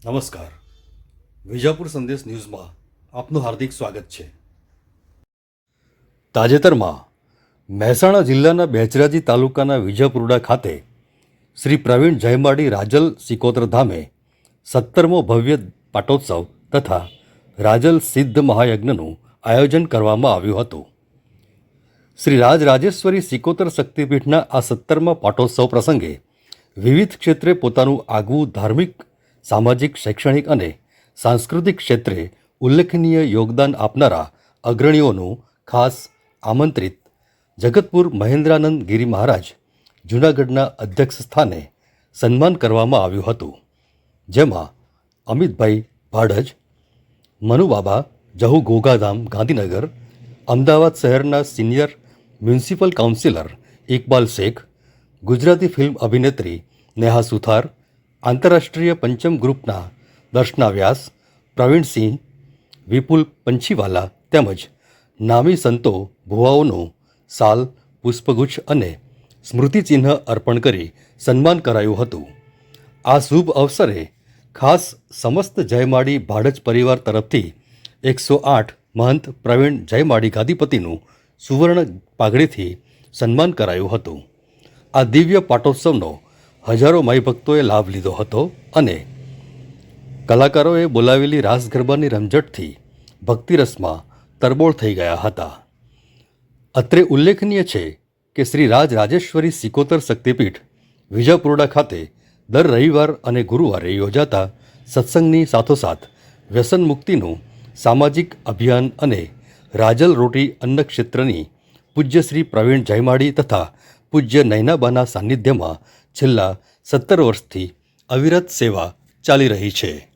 નમસ્કાર. વિજાપુર સંદેશ ન્યૂઝમાં આપનું હાર્દિક સ્વાગત છે. તાજેતરમાં મહેસાણા જિલ્લાના બેચરાજી તાલુકાના વિજાપુરડા ખાતે શ્રી પ્રવીણ જયમાડી રાજલ સિકોતર ધામે સત્તરમો ભવ્ય પાટોત્સવ તથા રાજલ સિદ્ધ મહાયજ્ઞનું આયોજન કરવામાં આવ્યું હતું. શ્રી રાજ રાજેશ્વરી સિકોતર શક્તિપીઠના આ સત્તરમા પાટોત્સવ પ્રસંગે વિવિધ ક્ષેત્રે પોતાનું આગવું ધાર્મિક સામાજિક, શૈક્ષણિક અને સાંસ્કૃતિક ક્ષેત્રે ઉલ્લેખનીય યોગદાન આપનારા અગ્રણીઓનું ખાસ આમંત્રિત જગતપુર મહેન્દ્રાનંદ ગિરી મહારાજ જૂનાગઢના અધ્યક્ષ સ્થાને સન્માન કરવામાં આવ્યું હતું. જેમાં અમિતભાઈ ભાડજ મનુબાબા જહુ ગોગાધામ ગાંધીનગર, અમદાવાદ શહેરના senior municipal councillor Iqbal Shaikh, Gujarati film અભિનેત્રી નેહા સુથાર આંતરરાષ્ટ્રીય પંચમ ગ્રુપના દર્શના વ્યાસ પ્રવીણસિંહ વિપુલ પંછીવાલા તેમજ નામી સંતો ભુવાઓનું સાલ, પુષ્પગુચ્છ અને સ્મૃતિચિહ્ન અર્પણ કરી સન્માન કરાયું હતું. આ શુભ અવસરે ખાસ સમસ્ત જયમાળી ભાડજ પરિવાર તરફથી એકસો આઠ મહંત પ્રવીણ જયમાળી ગાદીપતિનું સુવર્ણ પાઘડીથી સન્માન કરાયું હતું. આ દિવ્ય પાટોત્સવનો હજારો માઈ ભક્તોએ લાભ લીધો હતો અને કલાકારોએ બોલાવેલી રાસ ગરબાની રમઝટથી ભક્તિરસમાં તરબોળ થઈ ગયા હતા. અત્રે ઉલ્લેખનીય છે કે શ્રી રાજ રાજેશ્વરી સિકોતર શક્તિપીઠ વિજાપુરડા ખાતે દર રવિવાર અને ગુરુવારે યોજાતા સત્સંગની સાથોસાથ વ્યસન મુક્તિનું સામાજિક અભિયાન અને રાજલ રોટી અન્ન ક્ષેત્રની પૂજ્ય શ્રી પ્રવીણ જયમાડી તથા પૂજ્ય નૈનાબાના સાનિધ્યમાં છેલ્લા સત્તર વર્ષથી અવિરત સેવા ચાલી રહી છે.